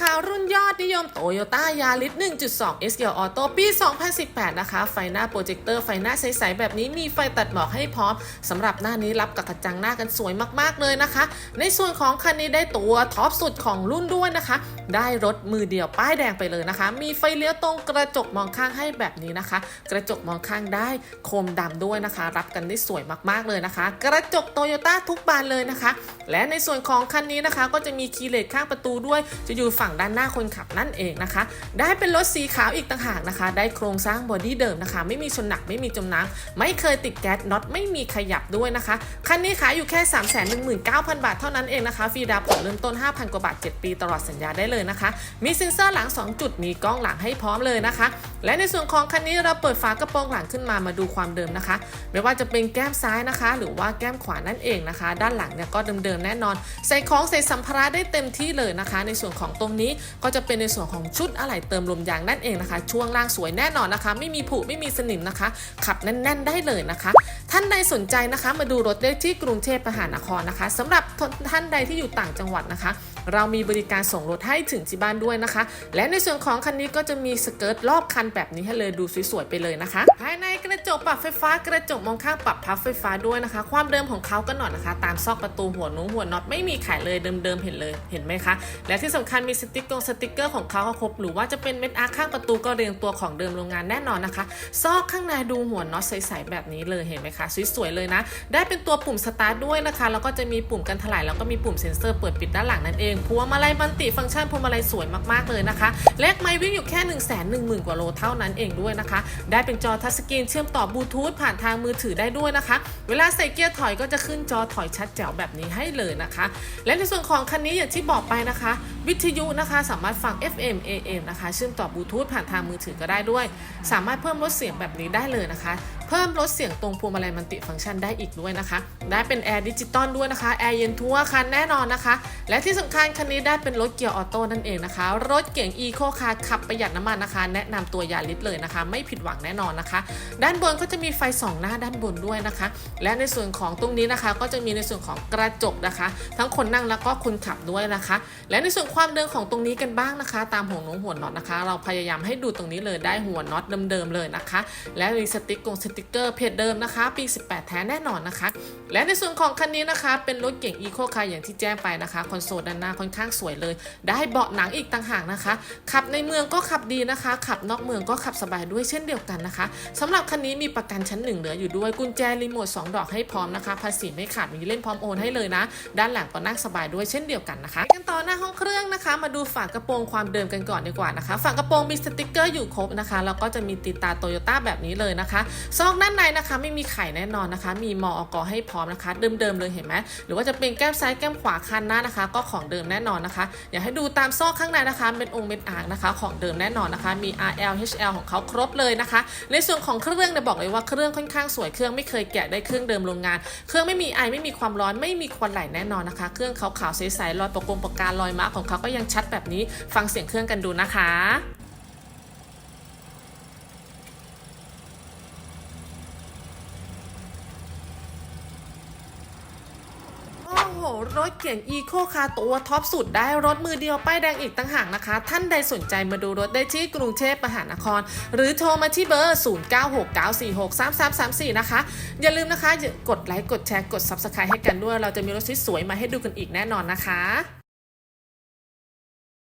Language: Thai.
คาร์รุ่นยอดนิยม Toyota Yaris 1.2 S เกียร์ออโต้ปี 2018 นะคะ ไฟหน้าโปรเจคเตอร์ไฟหน้าใสๆแบบนี้มีไฟตัดหมอกให้พร้อมสำหรับหน้านี้รับกับกระจังหน้ากันสวยมากๆเลยนะคะ ในส่วนของคันนี้ได้ตัวท็อปสุดของรุ่นด้วยนะคะ ได้รถมือเดียวป้ายแดงไปเลยนะคะ มีไฟเลี้ยวตรงกระจกมองข้างให้แบบนี้นะคะ กระจกมองข้างได้โคมดำด้วยนะคะ รับกันได้สวยมากๆเลยนะคะ กระจกโตโยต้าทุกบานเลยนะคะ และในส่วนของคันนี้นะคะ ก็จะมีคีย์เลสข้างประตูด้วย จะอยู่ฝั่ั่งด้านหน้าคนขับนั่นเองนะคะ ได้เป็นรถสีขาวอีกต่างหากนะคะ ได้โครงสร้างบอดี้เดิมนะคะ ไม่มีชนหนักไม่มีจมน้ำไม่เคยติดแก๊สน็อตไม่มีขยับด้วยนะคะคันนี้ขายอยู่แค่ 3 1 9 0 0 0 บาทเท่านั้นเองนะคะฟรีดาวน์ผ่อนเริ่มต้น 5,000 กว่าบาท 7 ปีตลอดสัญญาได้เลยนะคะ มีเซ็นเซอร์หลัง 2 จุดมีกล้องหลังให้พร้อมเลยนะคะ และในส่วนของคันนี้เราเปิดฝากระโปรงหลังขึ้นมามาดูความเดิมนะคะ ไม่ว่าจะเป็นแก้มซ้ายนะคะ หรือว่าแก้มขวานั่นเองนะคะ ด้านหลังเนี่ยก็เดิมๆแน่นอน ใส่ของใส่สัมภาระได้เต็มที่เลยนะคะ ในส่วนของตรงนี้ก็จะเป็นในส่วนของชุดอะไหล่เติมลมยางนั่นเองนะคะ ช่วงล่างสวยแน่นอนนะคะ ไม่มีผุไม่มีสนิมนะคะ ขับแน่น ๆ ได้เลยนะคะ ท่านใดสนใจนะคะ มาดูรถได้ที่กรุงเทพมหานครนะคะสำหรับท่านใดที่อยู่ต่างจังหวัดนะคะ เรามีบริการส่งรถให้ถึงที่บ้านด้วยนะคะ และในส่วนของคันนี้ก็จะมีสเกิร์ตรอบคันแบบนี้ให้เลยดูสวยๆไปเลยนะคะ ภายในกระจกปรับไฟฟ้ากระจกมองข้างปรับพับไฟฟ้าด้วยนะคะ ความเดิมของเขาก็หน่อยนะคะ ตามซอกประตูหัวนุ้งหัวน็อตไม่มีขายเลยเดิมๆเห็นเลยเห็นไหมคะ และที่สำคัญมีสติ๊กเกอร์สติ๊กเกอร์ของเขาก็ครบหรือว่าจะเป็นเม็ดอาร์ข้างประตูก็เรียงตัวของเดิมโรงงานแน่นอนนะคะ ซอกข้างในดูหัวน็อตใสๆแบบนี้เลยเห็นไหมคะสวยๆเลยนะ ได้เป็นตัวปุ่มสตาร์ทด้วยนะคะ แล้วก็จะมีปุ่มกันถลายแล้วก็มีปุ่มเซ็นเซอร์เปิดปิดด้านหลังนั่นเองพวงมาลัยบันติฟังก์ชันพวงมาลัยสวยมากๆเลยนะคะเลขไมล์วิ่งอยู่แค่ 1 1 0 0 0 0 กว่าโลเท่านั้นเองด้วยนะคะ ได้เป็นจอทัชสกรีนเชื่อมต่อบลูทูธผ่านทางมือถือได้ด้วยนะคะ เวลาใส่เกียร์ถอยก็จะขึ้นจอถอยชัดแจ๋วแบบนี้ให้เลยนะคะ และในส่วนของคันนี้อย่างที่บอกไปนะคะ วิทยุนะคะสามารถฟัง FM AM นะคะเชื่อมต่อบลูทูธผ่านทางมือถือก็ได้ด้วย สามารถเพิ่มลดเสียงแบบนี้ได้เลยนะคะเพิ่มลดเสียงตรงพวงมาลัยมันติฟังก์ชันได้อีกด้วยนะคะ ได้เป็นแอร์ดิจิตอลด้วยนะคะแอร์เย็นทั่วคันแน่นอนนะคะ และที่สำคัญคันนี้ได้เป็นรถเกียร์ออโต้นั่นเองนะคะ รถเก่งอีโคคาร์ขับประหยัดน้ำมันนะคะ แนะนำตัวยาริสเลยนะคะ ไม่ผิดหวังแน่นอนนะคะ ด้านบนก็จะมีไฟส่องหน้าด้านบนด้วยนะคะ และในส่วนของตรงนี้นะคะ ก็จะมีในส่วนของกระจกนะคะ ทั้งคนนั่งแล้วก็คนขับด้วยนะคะ และในส่วนความเดิมของตรงนี้กันบ้างนะคะ ตามหัวหนงหัวน็อตนะคะ เราพยายามให้ดูตรงนี้เลยได้หัวน็อตเดิมๆเลยนะคะ และมีสติ๊กกงสติ๊กเกอร์เพจเดิมนะคะ ปี 18 แท้แน่นอนนะคะ และในส่วนของคันนี้นะคะ เป็นรถเก่งอีโคคาร์อย่างที่แจ้งไปนะคะ คอนโซลด้านหน้าค่อนข้างสวยเลย ได้เบาะหนังอีกต่างหากนะคะ ขับในเมืองก็ขับดีนะคะ ขับนอกเมืองก็ขับสบายด้วยเช่นเดียวกันนะคะสำหรับคันนี้มีประกันชั้นหนึ่งเหลืออยู่ด้วยกุญแจรีโมท2ดอกให้พร้อมนะคะภาษีไม่ขาดมีเล่นพร้อมโอนให้เลยนะ ด้านหลังก็นั่งสบายด้วยเช่นเดียวกันนะคะกันต่อหน้าห้องเครื่อง มาดูฝากระโปรงความเดิมกันก่อนดีกว่านะคะ ฝากระโปรงมีสติกเกอร์อยู่ครบนะคะ แล้วก็จะมีติดตาโตโยต้าแบบนี้เลยนะคะ ซอกด้านในนะคะไม่มีไข่แน่นอนนะคะ มีมอกให้พร้อมนะคะ เดิมๆเลยเห็นไหมหรือว่าจะเป็นแก้มซ้ายแก้มขวาคันหน้านะคะ ก็ของเดิมแน่นอนนะคะ อยากให้ดูตามซอกข้างในนะคะเป็นองค์เป็นอ่างนะคะ ของเดิมแน่นอนนะคะ มี RL HL ของเขาครบเลยนะคะ ในส่วนของเครื่องเนี่ยบอกเลยว่าเครื่องค่อนข้างสวยเครื่องไม่เคยแกะได้เครื่องเดิมโรงงาน เครื่องไม่มีไอไม่มีความร้อนไม่มีควันไหลแน่นอนนะคะ เครื่องขาวๆใสๆรอยประกงประการรอยมาร์กของเขาก็ยังชัดแบบนี้ฟังเสียงเครื่องกันดูนะคะโอ้โหรถเก่งอีโคคาตัวท็อปสุดได้รถมือเดียวป้ายแดงอีกตั้งหากนะคะ ท่านใดสนใจมาดูรถได้ที่กรุงเทพมหานคร หรือโทรมาที่เบอร์ 0969463334 นะคะ อย่าลืมนะคะ กดไลค์ กดแชร์ กด Subscribe ให้กันด้วย เราจะมีรถสวยๆมาให้ดูกันอีกแน่นอนนะคะ